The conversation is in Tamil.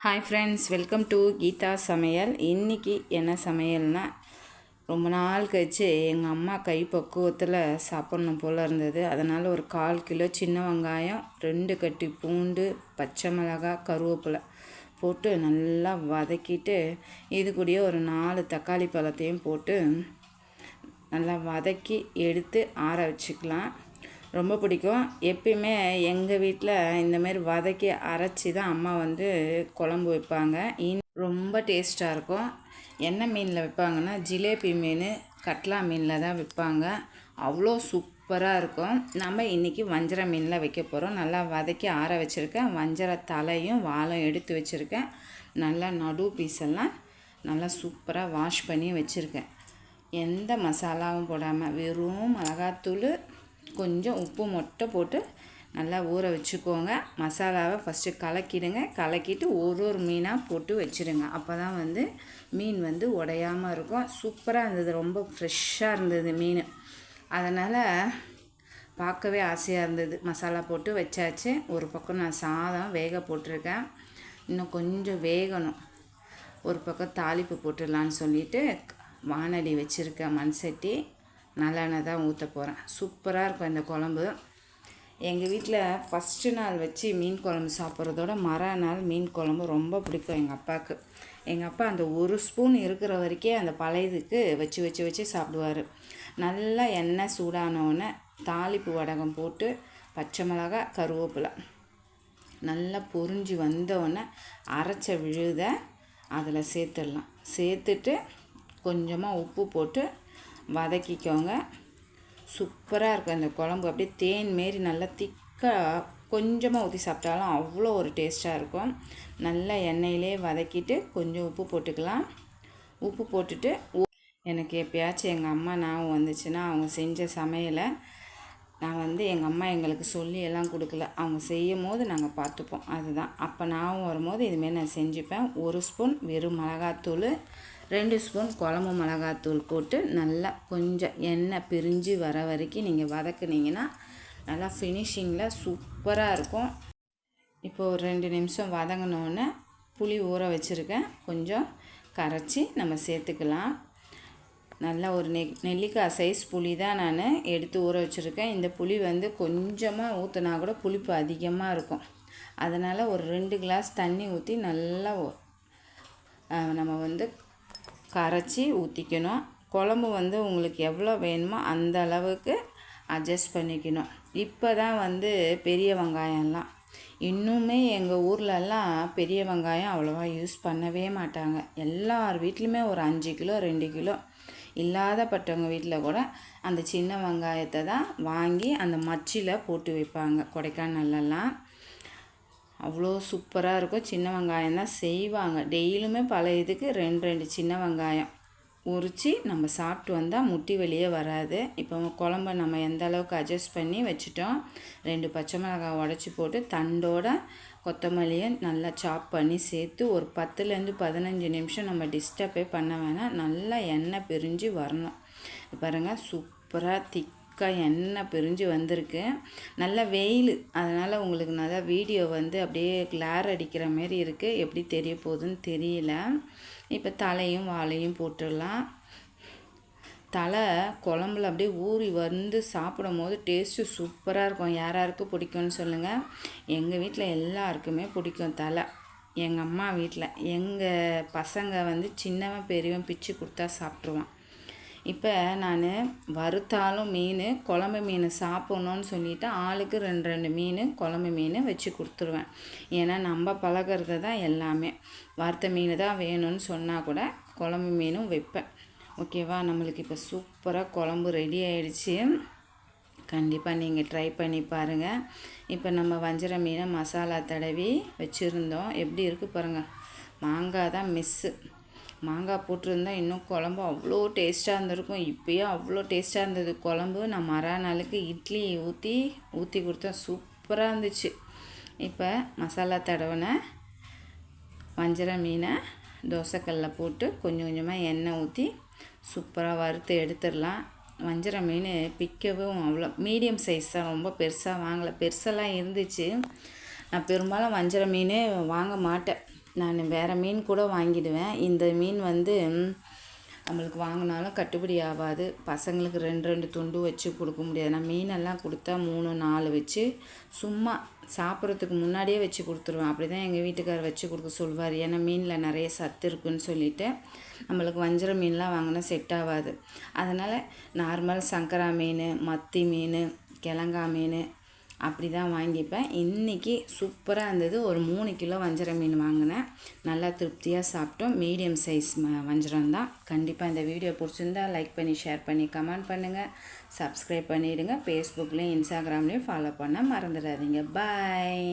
Hi friends welcome to Geetha சமையல் இன்றைக்கி என்ன சமையல்னால் ரொம்ப நாள் கழிச்சு எங்கள் அம்மா கை பக்குவத்தில் சாப்பிட்ணும் போல் இருந்தது. அதனால் ஒரு கால் கிலோ சின்ன வெங்காயம் ரெண்டு கட்டி பூண்டு பச்சை மிளகாய் கருவேப்பிலை போட்டு நல்லா வதக்கிட்டு இது கூடயே ஒரு நாலு தக்காளி பழத்தையும் போட்டு நல்லா வதக்கி எடுத்து ஆற வச்சுக்கலாம். ரொம்ப பிடிக்கும். எப்பயுமே எங்கள் வீட்டில் இந்தமாரி வதக்கி அரைச்சி தான் அம்மா வந்து குழம்பு வைப்பாங்க. இன் ரொம்ப டேஸ்ட்டாக இருக்கும். என்ன மீனில் வைப்பாங்கன்னா ஜிலேபி மீன் கட்லா மீனில் தான் வைப்பாங்க. அவ்வளோ சூப்பராக இருக்கும். நம்ம இன்றைக்கி வஞ்சர மீனில் வைக்க போகிறோம் நல்லா வதக்கி ஆற வச்சுருக்கேன். வஞ்சர தலையும் வாழும் எடுத்து வச்சுருக்கேன். நல்லா நடு பீஸெல்லாம் நல்லா சூப்பராக வாஷ் பண்ணி வச்சுருக்கேன். எந்த மசாலாவும் போடாமல் வெறும் மிளகாத்தூள் கொஞ்சம் உப்பு மட்டும் போட்டு நல்லா ஊற வச்சுக்கோங்க. மசாலாவை ஃபஸ்ட்டு கலக்கிடுங்க. கலக்கிட்டு ஒரு ஒரு மீனாக போட்டு வச்சுருங்க. அப்போ தான் வந்து மீன் வந்து உடையாமல் இருக்கும். சூப்பராக இருந்தது. ரொம்ப ஃப்ரெஷ்ஷாக இருந்தது மீன். அதனால் பார்க்கவே ஆசையாக இருந்தது. மசாலா போட்டு வச்சாச்சு. ஒரு பக்கம் நான் சாதம் வேக போட்டிருக்கேன். இன்னும் கொஞ்சம் வேகணும். ஒரு பக்கம் தாளிப்பு போட்டுடலான்னு சொல்லிவிட்டு வானடி வச்சுருக்கேன் மண் சட்டி. நல்லெண்ணெய் தான் ஊற்ற போகிறேன் சூப்பராக இருக்கும் இந்த குழம்பு. எங்கள் வீட்டில் ஃபஸ்ட்டு நாள் வச்சு மீன் குழம்பு சாப்பிட்றதோட மர நாள் மீன் குழம்பு ரொம்ப பிடிக்கும் எங்கள் அப்பாவுக்கு எங்கள் அப்பா அந்த ஒரு ஸ்பூன் இருக்கிற வரைக்கே அந்த பழையதுக்கு வச்சு வச்சு வச்சு சாப்பிடுவார். நல்லா எண்ணெய் சூடானவுடனே தாளிப்பு வடகம் போட்டு பச்சை மிளகா கருவேப்பிலை. நல்லா பொறிஞ்சி வந்தவுடனே அரைச்ச விழுத அதில் சேர்த்துடலாம். சேர்த்துட்டு கொஞ்சமாக உப்பு போட்டு வதக்கிக்கோங்க. சூப்பராக இருக்கும் இந்த குழம்பு. அப்படியே தேன் மாரி நல்லா திக்காக கொஞ்சமாக ஊற்றி சாப்பிட்டாலும் அவ்வளோ ஒரு டேஸ்ட்டாக இருக்கும். நல்லா எண்ணெயிலே வதக்கிட்டு கொஞ்சம் உப்பு போட்டுக்கலாம். உப்பு போட்டுட்டு எனக்கு எப்பயாச்சும் எங்கள் அம்மா ஞாபகம் வந்துச்சுன்னா அவங்க செஞ்ச சமையலை நான் வந்து எங்கள் அம்மா எங்களுக்கு சொல்லி எல்லாம் கொடுக்கல. அவங்க செய்யும் போது நாங்கள் பார்த்துப்போம். அதுதான். அப்போ ஞாபகம் வரும்போது இதுமாரி நான் செஞ்சுப்பேன். ஒரு ஸ்பூன் வெறும் மிளகாத்தூள் ரெண்டு ஸ்பூன் குழம்பு மிளகாத்தூள் போட்டு நல்லா கொஞ்சம் எண்ணெய் பிரிஞ்சு வர வரைக்கும் நீங்கள் வதக்குனீங்கன்னா நல்லா ஃபினிஷிங்கில் சூப்பராக இருக்கும். இப்போது ஒரு ரெண்டு நிமிஷம் வதங்கினோன்னே புளி ஊற வச்சுருக்கேன். கொஞ்சம் கரைச்சி நம்ம சேர்த்துக்கலாம். நல்லா ஒரு நெ நெல்லிக்காய் சைஸ் புளி தான் நான் எடுத்து ஊற வச்சுருக்கேன். இந்த புளி வந்து கொஞ்சமாக ஊற்றினா கூட புளிப்பு அதிகமாக இருக்கும். அதனால் ஒரு ரெண்டு கிளாஸ் தண்ணி ஊற்றி நல்லா நம்ம வந்து கரைச்சி ஊற்றிக்கணும் குழம்பு வந்து உங்களுக்கு எவ்வளோ வேணுமோ அந்த அளவுக்கு அட்ஜஸ்ட் பண்ணிக்கணும். இப்போ தான் வந்து பெரிய வெங்காயம்லாம். இன்னுமே எங்கள் ஊர்லெல்லாம் பெரிய வெங்காயம் அவ்வளோவா யூஸ் பண்ணவே மாட்டாங்க. எல்லார் வீட்லேயுமே ஒரு அஞ்சு கிலோ ரெண்டு கிலோ இல்லாதப்பட்டவங்க வீட்டில் கூட அந்த சின்ன வெங்காயத்தை தான் வாங்கி அந்த மச்சியில் போட்டு வைப்பாங்க. கொடைக்கானல்லாம் அவ்வளோ சூப்பராக இருக்கும். சின்ன வெங்காயம் தான் செய்வாங்க. டெய்லியுமே பல இதுக்கு ரெண்டு ரெண்டு சின்ன வெங்காயம் உரித்து நம்ம சாப்பிட்டு வந்தால் முட்டி வெளியே வராது. இப்போ குழம்ப நம்ம எந்த அளவுக்கு அட்ஜஸ்ட் பண்ணி வச்சுட்டோம் ரெண்டு பச்சை மிளகாய் உடச்சி போட்டு தண்டோட கொத்தமல்லியை நல்லா சாப் பண்ணி சேர்த்து ஒரு பத்துலேருந்து பதினஞ்சு நிமிஷம் நம்ம டிஸ்டர்பே பண்ண வேணாம். நல்லா எண்ணெய் பிரிஞ்சு வரணும். பாருங்கள் சூப்பராக திக் திக்காக எண்ணெய் பிரிஞ்சு வந்திருக்கு. நல்ல வெயில். அதனால் உங்களுக்கு நல்லா வீடியோ வந்து அப்படியே கிளார் அடிக்கிற மாரி இருக்குது எப்படி தெரிய போகுதுன்னு தெரியல. இப்போ தலையும் வாழையும் போட்டுடலாம். தலை குழம்புல அப்படியே ஊறி வந்து சாப்பிடும் போது டேஸ்ட்டு சூப்பராக இருக்கும். யார் யாருக்கு பிடிக்கும்னு சொல்லுங்கள் எங்கள் வீட்டில் எல்லாருக்குமே பிடிக்கும் தலை. எங்கள் அம்மா வீட்டில் எங்கள் பசங்க வந்து சின்னவன் பெரியவன் பிச்சு கொடுத்தா சாப்பிட்ருவான் இப்போ நான் வறுத்தாலும் மீன் குழம்பு மீன் சாப்பிட்ணுன்னு சொல்லிவிட்டு ஆளுக்கு ரெண்டு ரெண்டு மீன் குழம்பு மீன் வச்சு கொடுத்துருவேன். ஏன்னா நம்ம பழகிறது தான் எல்லாமே. வறுத்த மீன் தான் வேணும்னு சொன்னால் கூட குழம்பு மீனும் வைப்பேன். ஓகேவா? நம்மளுக்கு இப்போ சூப்பராக குழம்பு ரெடி ஆகிடுச்சி கண்டிப்பாக நீங்கள் ட்ரை பண்ணி பாருங்கள் இப்போ நம்ம வஞ்சிர மீனை மசாலா தடவி வச்சுருந்தோம். எப்படி இருக்குது பாருங்கள் மாங்காய் தான் மிஸ்ஸு மாங்காய் போட்டிருந்தா இன்னும் குழம்பு அவ்வளோ டேஸ்ட்டாக இருந்திருக்கும். இப்போயும் அவ்வளோ டேஸ்ட்டாக இருந்தது. குழம்பு நான் மறுநாளுக்கு இட்லி ஊற்றி ஊற்றி கொடுத்தேன் சூப்பராக இருந்துச்சு. இப்போ மசாலா தடவின வஞ்சர மீனை தோசைக்கல்லில் போட்டு கொஞ்சம் கொஞ்சமாக எண்ணெய் ஊற்றி சூப்பராக வறுத்து எடுத்துடலாம். வஞ்சர மீன் பிக்கவும் அவ்வளோ மீடியம் சைஸ் தான் ரொம்ப பெருசாக வாங்கலை. பெருசெல்லாம் இருந்துச்சு. நான் பெரும்பாலும் வஞ்சர மீன் வாங்க மாட்டேன். நான் வேறு மீன் கூட வாங்கிடுவேன். இந்த மீன் வந்து நம்மளுக்கு வாங்கினாலும் கட்டுப்படி ஆகாது. பசங்களுக்கு ரெண்டு ரெண்டு துண்டு வச்சு கொடுக்க முடியாது. நான் மீனெல்லாம் கொடுத்தா மூணு நாலு வச்சு சும்மா சாப்பிட்றதுக்கு முன்னாடியே வச்சு கொடுத்துருவேன். அப்படி தான் எங்கள் வீட்டுக்காரர் வச்சு கொடுக்க சொல்வார். ஏன்னா மீனில் நிறைய சத்து இருக்குன்னு சொல்லிட்டு நம்மளுக்கு வஞ்சிர மீன்லாம் வாங்கினா செட் ஆகாது. அதனால் நார்மல் சங்கரா மீன் மத்தி மீன் கிழங்கா மீன் அப்படி தான் வாங்கிப்பேன். இன்றைக்கி சூப்பராக இருந்தது. ஒரு மூணு கிலோ வஞ்சரம் மீன் வாங்கினேன். நல்லா திருப்தியாக சாப்பிட்டோம். மீடியம் சைஸ் ம வஞ்சரம் தான் கண்டிப்பாக இந்த வீடியோ பிடிச்சிருந்தா லைக் பண்ணி ஷேர் பண்ணி கமெண்ட் பண்ணுங்கள் சப்ஸ்கிரைப் பண்ணிவிடுங்க ஃபேஸ்புக்லேயும் இன்ஸ்டாகிராம்லேயும் ஃபாலோ பண்ண மறந்துடாதீங்க. பாய்